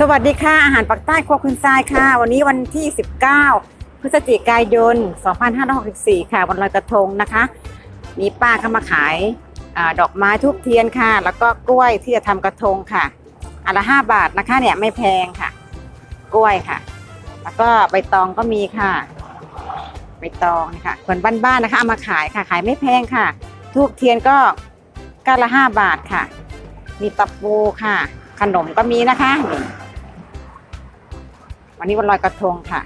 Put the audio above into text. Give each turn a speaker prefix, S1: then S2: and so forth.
S1: สวัสดีค่ะ อาหารปักใต้ครัวคุณทรายค่ะ วันนี้วันที่ 19 พฤศจิกายน 2564 ค่ะ วันลอยกระทงนะคะ มีป้าเข้ามาขายอาดอกไม้ทุบเทียนค่ะ แล้วก็กล้วยที่จะทำกระทงค่ะอันละ 5 บาทนะคะเนี่ยไม่แพงค่ะ กล้วยค่ะ แล้วก็ใบตองก็มีค่ะ ใบตองนี่ค่ะคนบ้านๆนะคะเอามาขายค่ะ ขายไม่แพงค่ะทูบเทียนก็ก้านละ 5 บาทค่ะ มีตะปูค่ะขนมก็มีนะคะ วันนี้วันลอยกระทงค่ะ